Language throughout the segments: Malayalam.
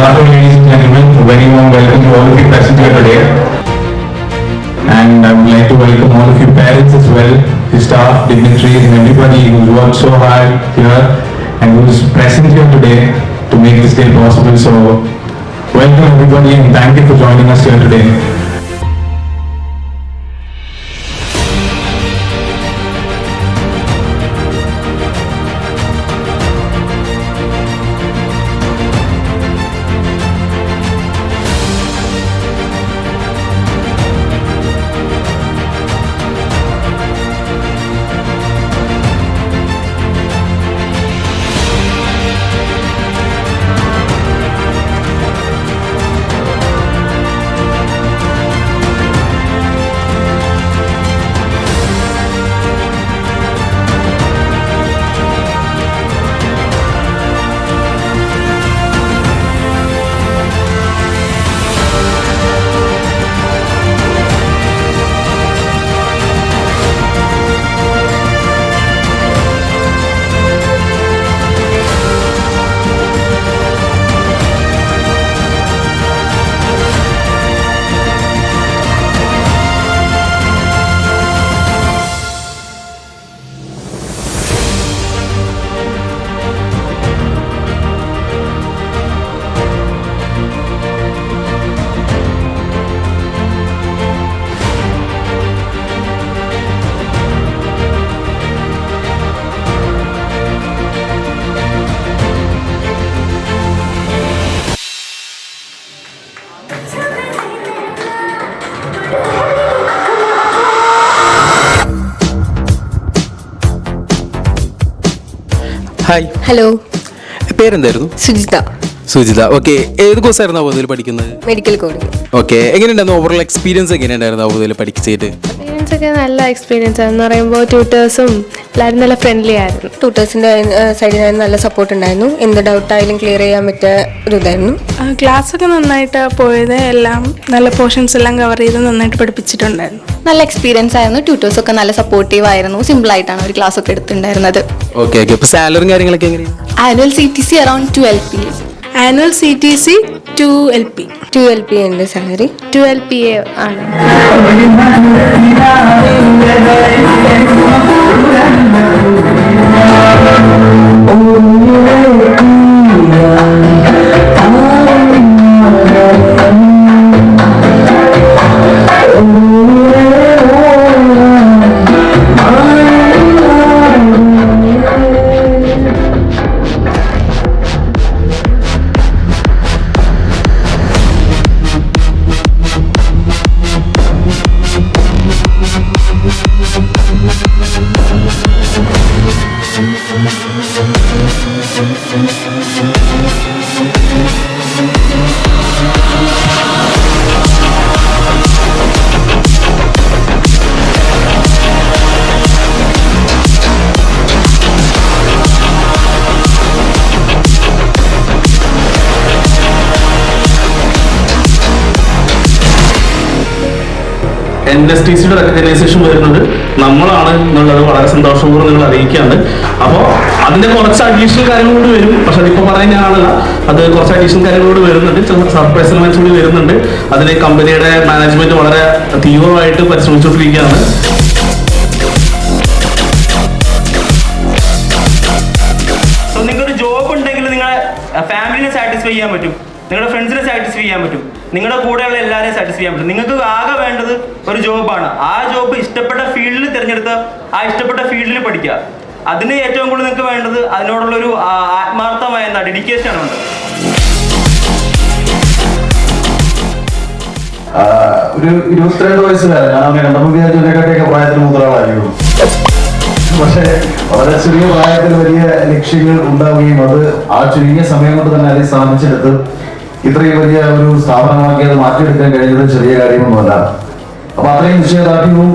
afternoon, ladies and gentlemen. A very warm welcome to all of you present here today. And I would like to welcome all of you parents as well, the staff, dignitaries, and everybody who's worked so hard here and who's present here today to make this day possible. So, welcome everybody and thank you for joining us here today. Hi hello പേരെന്തായിരുന്നു? സുജിത. സുജിത ഓക്കെ ഏത് കോഴ്സായിരുന്നു അവധിയിൽ പഠിക്കുന്നത്? മെഡിക്കൽ കോഡിംഗ് ഓക്കെ എങ്ങനെയുണ്ടായിരുന്നു ഓവറോൾ എക്സ്പീരിയൻസ് എങ്ങനെയുണ്ടായിരുന്നു അവധിയിൽ പഠിച്ചിട്ട് എക്സ്പീരിയൻസ് ഒക്കെ നല്ല എക്സ്പീരിയൻസ് ആണെന്ന് പറയുമ്പോൾ ട്യൂട്ടേഴ്സും എല്ലാവരും നല്ല ഫ്രണ്ട്ലി ആയിരുന്നു. ട്യൂട്ടേഴ്സിന്റെ സൈഡിൽ നിന്ന് നല്ല സപ്പോർട്ട് ഉണ്ടായിരുന്നു. എന്ത് ഡൗട്ട് ആയാലും ക്ലിയർ ചെയ്യാൻ പറ്റിയ ഒരു ഇതായിരുന്നു. ക്ലാസ് ഒക്കെ നന്നായിട്ട് പോയത് എല്ലാം നല്ല പോർഷൻസ് എല്ലാം കവർ ചെയ്ത് നന്നായിട്ട് പഠിപ്പിച്ചിട്ടുണ്ടായിരുന്നു. നല്ല എക്സ്പീരിയൻസ് ആയിരുന്നു. ട്യൂട്ടേഴ്സ് ഒക്കെ നല്ല സപ്പോർട്ടീവ് ആയിരുന്നു. സിമ്പിൾ ആയിട്ടാണ് ഒരു ക്ലാസ് ഒക്കെ എടുത്തിട്ടുണ്ടായിരുന്നത്. ഓക്കെ ഓക്കെ സാലറി സാലറിയും കാര്യങ്ങളൊക്കെ എങ്ങനെയാണ് annual C T C around twelve P annual C T C two L P two L P എന്റെ salary two L P A ആണ്. എൻ എസ് ടി സിയുടെ റെക്കഗ്നൈസേഷൻ വരുന്നത് നമ്മളാണ് എന്നുള്ളത് വളരെ സന്തോഷപൂർവം നിങ്ങൾ അറിയിക്കുകയാണ്. അപ്പോൾ അതിന്റെ കുറച്ച് അഡീഷണൽ കാര്യങ്ങൾ കൂടി വരും. പക്ഷെ അതിപ്പോ പറയാൻ ഞാനല്ല. അത് കുറച്ച് അഡീഷണൽ കാര്യങ്ങൾ കൂടി വരുന്നുണ്ട്. ചില സർപ്രൈസ് എലമെന്റ്സ് കൂടി വരുന്നുണ്ട്. അതിന് കമ്പനിയുടെ മാനേജ്മെന്റ് വളരെ തീവ്രമായിട്ട് പരിശ്രമിച്ചുകൊണ്ടിരിക്കുകയാണ്. നിങ്ങൾക്കൊരു ജോബ് ഉണ്ടെങ്കിൽ നിങ്ങളെ ഫാമിലിനെ സാറ്റിസ്ഫൈ ചെയ്യാൻ പറ്റും. നിങ്ങളുടെ ഫ്രണ്ട്സിനെ സാറ്റിസ്ഫൈ ചെയ്യാൻ പറ്റും. നിങ്ങളുടെ കൂടെയുള്ള എല്ലാവരെയും സാറ്റിസ്ഫൈ ചെയ്യാൻ പറ്റും. നിങ്ങൾക്ക് ആകെ വേണ്ടത് ഒരു ജോബാണ് ആ ജോബ് ഇഷ്ടപ്പെട്ട ഫീൽഡിൽ തിരഞ്ഞെടുത്ത് ആ ഇഷ്ടപ്പെട്ട ഫീൽഡിൽ പഠിക്കുക. അതിന് ഏറ്റവും കൂടുതൽ നിങ്ങൾക്ക് വേണ്ടത് അതിനോടുള്ള ഒരു ആത്മാർത്ഥമായ എന്താ ഡെഡിക്കേഷൻ ഉണ്ട് ഒരു ഇരുപത്തിരണ്ട് വയസ്സുകാരൻ. അങ്ങനെ കണ്ടപ്പോൾ വിചാരിച്ചു എന്നെക്കാട്ടിയൊക്കെ പ്രായത്തിൽ മൂത്ത ആളായിരുന്നു പക്ഷേ വളരെ ചെറിയ പ്രായത്തിൽ വലിയ ലക്ഷ്യങ്ങൾ ഉണ്ടാവുകയും അത് ആ ചുരുങ്ങിയ സമയം കൊണ്ട് തന്നെ അതിൽ സാധിച്ചെടുത്ത് ഇത്രയും വലിയ ഒരു സ്ഥാപനമാക്കി അത് മാറ്റിയെടുക്കാൻ കഴിഞ്ഞത് ചെറിയ കാര്യമൊന്നുമല്ല. അപ്പൊ അത്രയും നിശ്ചയദാർഢ്യവും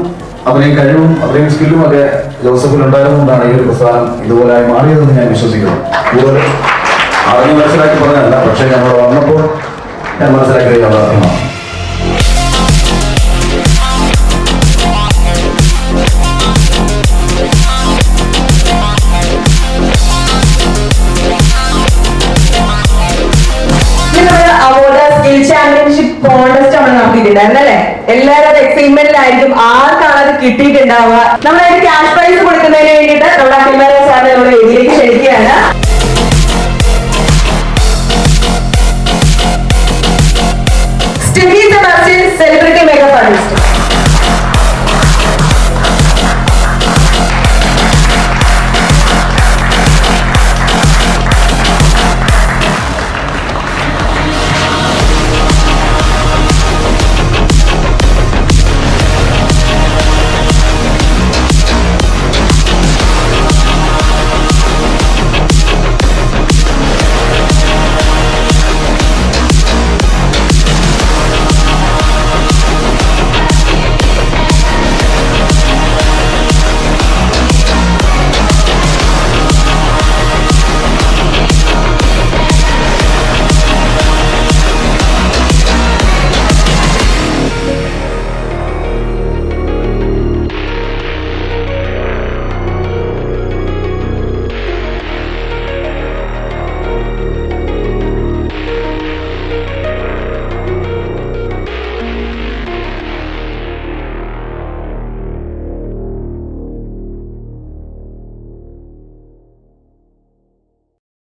അത്രയും കഴിവും അത്രയും സ്കില്ലും ഒക്കെ ജോസഫിൽ ഉണ്ടായതുകൊണ്ടാണ് ഈ ഒരു പ്രസ്ഥാനം ഇതുപോലെ മാറിയതെന്ന് ഞാൻ വിശ്വസിക്കുന്നു. കൂടുതൽ അറിഞ്ഞ് മനസ്സിലാക്കി പറഞ്ഞതല്ല പക്ഷേ ഞങ്ങൾ വന്നപ്പോൾ ഞാൻ മനസ്സിലാക്കിയത് യാഥാർത്ഥ്യമാണ്. കിട്ടിയിട്ടുണ്ടായിരുന്നല്ലേ എല്ലാവരും അത് എക്സൈറ്റ്മെന്റിലായിരിക്കും ആർക്കാണ് അത് കിട്ടിയിട്ടുണ്ടാവുക? നമ്മളൊരു ക്യാഷ് പ്രൈസ് കൊടുക്കുന്നതിന് വേണ്ടിയിട്ട് നമ്മുടെ അഖിൽമാര സാറിനെ നമ്മുടെ വീട്ടിലേക്ക് ക്ഷണിക്കുകയാണ്. സ്റ്റുഡി സെലിബ്രിറ്റി മേക്കപ്പ് ആർട്ടിസ്റ്റ്